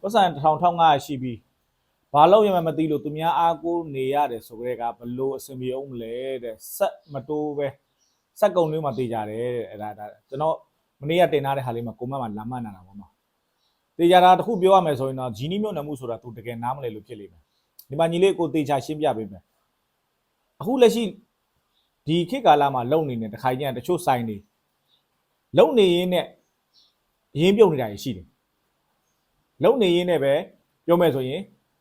ပတ်စံ1000 1500ရှိပြီးဘာလို့ရမှမသိလို့သူများအားကိုးနေရတယ်ဆိုကြတဲ့ကဘလို့အဆင်ပြေအောင်မလဲတဲ့ဆက်မတိုးပဲစက်ကုံလေးမှတေးကြတယ်တဲ့အဲ့ဒါဒါကျွန်တော်မနေ့ကတင်ထားတဲ့ဟာလေးမှာကိုမတ်မှာလာမှတ်နေတာပေါ့နော်တေးကြတာတစ်ခုပြောရမယ်ဆိုရင်တော့ဂျီနီမြုံနယ်မှုဆိုတာသူတကယ်နားမလဲလို့ဖြစ်လိမ့်မယ်ဒီမှာညီလေးကိုတေးချရှင်းပြပေးမယ်အခုလက်ရှိဒီခေတ်ကာလမှာလုံနေနေတခါကြီးကတချို့ဆိုင်နေလုံနေရင်းနဲ့ရင်းပြုတ်နေတာရှိတယ် လုံနေရင်းနဲ့ပဲပြောမယ်ဆိုရင်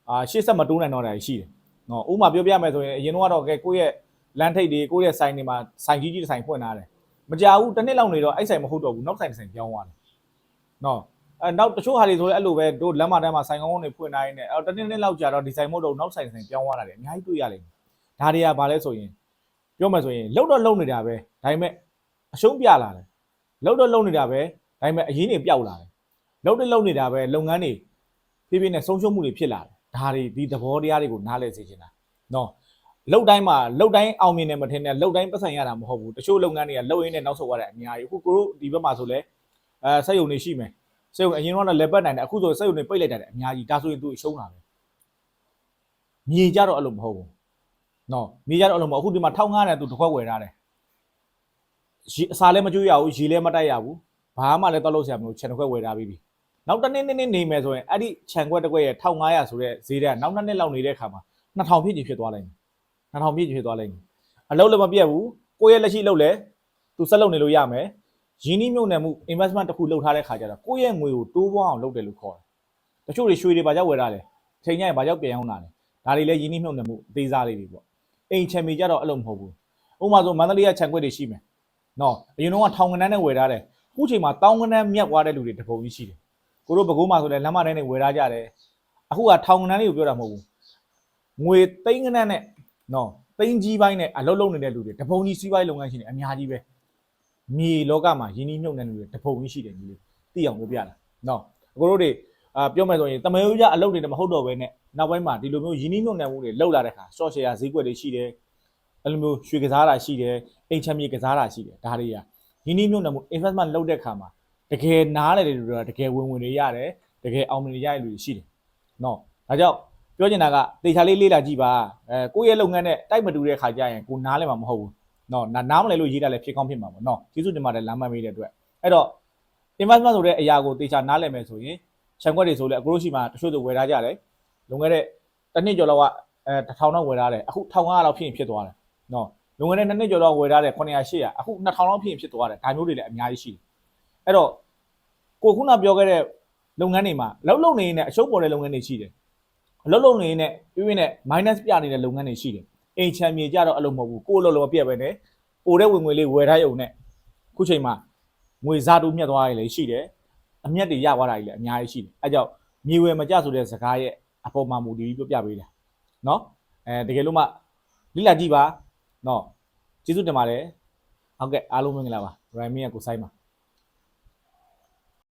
အာရှေ့ဆက်မတိုးနိုင်တော့တာရှိတယ်။နော်ဥပမာပြောပြမယ်ဆိုရင်အရင်တော့ကကိုယ့်ရဲ့လမ်းထိပ်တွေကိုယ့်ရဲ့ဆိုင်တွေမှာဆိုင်ကြီးကြီးတစ်ဆိုင်ဖွင့်ထားတယ်။မကြဘူးတစ်နှစ်လောက်နေတော့အဲ့ဆိုင်မဟုတ်တော့ဘူးနောက်ဆိုင်တစ်ဆိုင်ပြောင်းသွားတယ်။နော်အဲနောက်တချို့ဟာတွေဆိုရင်အဲ့လိုပဲတို့လမ်းမတန်းမှာဆိုင်ကောင်းကောင်းတွေဖွင့်ထားရင်းနဲ့အဲ့တော့တစ်နှစ်နှစ်လောက်ကြာတော့ဒီဆိုင်မဟုတ်တော့နောက်ဆိုင်တစ်ဆိုင်ပြောင်းသွားတာလေအများကြီးတွေ့ရလိမ့်မယ်။ဒါတွေကဘာလဲဆိုရင်ပြောမယ်ဆိုရင်လုံတော့လုံနေတာပဲဒါပေမဲ့အရှုံးပြလာတယ်။လုံတော့လုံနေတာပဲဒါပေမဲ့အရင်နေပျောက်လာတယ်။ လုံတော့လုံနေတာပဲလုပ်ငန်းတွေဖြည်းဖြည်းနဲ့ဆုံးရှုံးမှုတွေဖြစ်လာတယ်ဒါတွေဒီသဘောတရားတွေကိုနားလည်စေချင်တာနော်လောက်တိုင်းမှာလောက်တိုင်းအောင်မြင်တယ်မထင်နဲ့လောက်တိုင်းပတ်စံရတာမဟုတ်ဘူးတချို့လုပ်ငန်းတွေကလောက်ရင်းနဲ့နောက်ဆုတ်ရတဲ့အများကြီးအခုကိုတို့ဒီဘက်မှာဆိုလဲအဲစက်ရုံတွေရှိမယ်စက်ရုံအရင်ကတော့လက်ပတ်နိုင်တယ်အခုဆိုစက်ရုံတွေပိတ်လိုက်တာတဲ့အများကြီးဒါဆိုရင်သူရှုံးတာပဲမြေကြတော့အဲ့လိုမဟုတ်ဘူးနော်မြေကြတော့အဲ့လိုမဟုတ်အခုဒီမှာ1500နဲ့သူတစ်ခွက်ဝယ်ထားတယ်ရေအစာလည်းမကျွေးရဘူးရေလည်းမတိုက်ရဘူးဘာမှလည်းတော့လို့ဆရာမလို့ခြံတစ်ခွက်ဝယ်ထားပြီးပြီ နောက်တစ်နေ့နေ့နေ့နေမယ်ဆိုရင်အဲ့ဒီခြံခွက်တစ်ခွက်ရဲ့1500ဆိုတဲ့ဈေးတဲ့ကနောက်နှစ်နှစ်လောက်နေတဲ့ခါမှာ2000ပြည့်ကြီးဖြစ်သွားလိမ့်မယ်2000ပြည့်ကြီးဖြစ်သွားလိမ့်မယ်အလုပ်လည်းမပြတ်ဘူးကိုယ့်ရဲ့လက်ရှိလုပ်လဲသူဆက်လုပ်နေလို့ရမယ်ရင်းနှီးမြှုပ်နှံမှု investment တစ်ခုလုပ်ထားတဲ့ခါကျတော့ကိုယ့်ရဲ့ငွေကိုတိုးပွားအောင်လုပ်တယ်လို့ခေါ်တယ်တချို့တွေရွှေတွေဘာကြောက်ဝယ်ထားလဲချိန်ညရင်ဘာကြောက်ပြန်အောင်တာလဲဒါတွေလည်းရင်းနှီးမြှုပ်နှံမှုအသေးစားလေးတွေပေါ့အိမ်ချန်မီကြတော့အဲ့လိုမဟုတ်ဘူးဥပမာဆိုမန္တလေးကခြံခွက်တွေရှိမယ်နော်အရင်တော့ထောင်ကနန်းနဲ့ဝယ်ထားတယ်အခုချိန်မှာတောင်းကနန်းမြတ်သွားတဲ့လူတွေတပုံကြီးရှိတယ် ကိုတို့ဘကိုးမှာဆိုလဲလမ်းမတိုင်းနေဝယ်ထားကြတယ်အခုကထောင်ကနန်းလေးကိုပြောတာမဟုတ်ဘူးငွေသိန်းကနန်းနဲ့နော်သိန်းကြီးပိုင်းနဲ့အလုပ်လုပ်နေတဲ့လူတွေတပုံကြီးစီးပွားရေးလုပ်ငန်းရှင်တွေအများကြီးပဲမြေလောကမှာယင်းနှီးမြှုပ်နှံလူတွေတပုံကြီးရှိတယ်ကြီးလေသိအောင်ပြောပြတာနော်အကိုတို့တွေအာပြောမယ်ဆိုရင်တမန်ရိုးကြအလုပ်တွေတမဟုတ်တော့ဘဲနဲ့နောက်ပိုင်းမှာဒီလိုမျိုးယင်းနှီးမြှုပ်နှံမှုတွေလောက်လာတဲ့ခါ short share ဈေးကွက်တွေရှိတယ်အဲ့လိုမျိုးရွှေကစားတာရှိတယ်အိမ်ချမ်းမြေကစားတာရှိတယ်ဒါတွေကယင်းနှီးမြှုပ်နှံမှု investment လုပ်တဲ့ခါမှာ တကယ်နားလေတယ်လို့ပြောတာတကယ်ဝင်ဝင်တွေရတယ်တကယ်အောင်မြင်တွေရတဲ့လူတွေရှိတယ်နော်ဒါကြောင့်ပြောချင်တာကတေချာလေးလေးလာကြည့်ပါအဲကိုယ့်ရဲ့လုပ်ငန်းနဲ့တိုက်မတူတဲ့ခါကျရင်ကိုနားလဲမှာမဟုတ်ဘူးနော်နာနားမလဲလို့ရေးတာလည်းဖြစ်ကောင်းဖြစ်မှာပေါ့နော်ကျေးဇူးတင်ပါတယ်လမ်းမမေးတဲ့အတွက်အဲ့တော့ investment ဆိုတဲ့အရာကိုတေချာနားလဲမယ်ဆိုရင်ခြံခွက်တွေဆိုလဲအခုလို့ရှိမှတချို့ဆိုဝယ်ထားကြတယ်လွန်ခဲ့တဲ့တစ်နှစ်ကျော်လောက်ကအဲ1000တော့ဝယ်ထားတယ်အခု1500လောက်ဖြစ်ရင်ဖြစ်သွားတယ်နော်လွန်ခဲ့တဲ့နှစ်နှစ်ကျော်လောက်ဝယ်ထားတယ်900 800အခု2000လောက်ဖြစ်ရင်ဖြစ်သွားတယ်ဒါမျိုးတွေလည်းအများကြီးရှိတယ် အဲ့တော့ကိုခုနပြောခဲ့တဲ့လုပ်ငန်းတွေမှာအလုပ်လုပ်နေရင်လည်းအရှုံးပေါ်တဲ့လုပ်ငန်းတွေရှိတယ်အလုပ်လုပ်နေရင်လည်းပြင်းပြင်းနဲ့ minus ပြနေတဲ့လုပ်ငန်းတွေရှိတယ်အိမ်ချမ်းမြေကြတော့အလုပ်မဟုတ်ဘူးကိုယ်အလုပ်လုံးမပြတ်ပဲနဲ့ပိုတဲ့ဝင်ငွေလေးဝယ်ထားရုံနဲ့ခုချိန်မှာငွေစားတိုးမြတ်သွားရည်လည်းရှိတယ်အမျက်တွေရသွားတာကြီးလည်းအများကြီးရှိတယ်အဲကြောင့်မြေဝယ်မကြဆိုတဲ့စကားရဲ့အပေါ်မှာမူတည်ပြီးပြောပြပေးတာเนาะအဲတကယ်လို့မှလိလာကြည့်ပါเนาะကျေးဇူးတင်ပါတယ်ဟုတ်ကဲ့အားလုံးမင်္ဂလာပါရိုင်မင်းရဲ့ကိုဆိုင်ပါ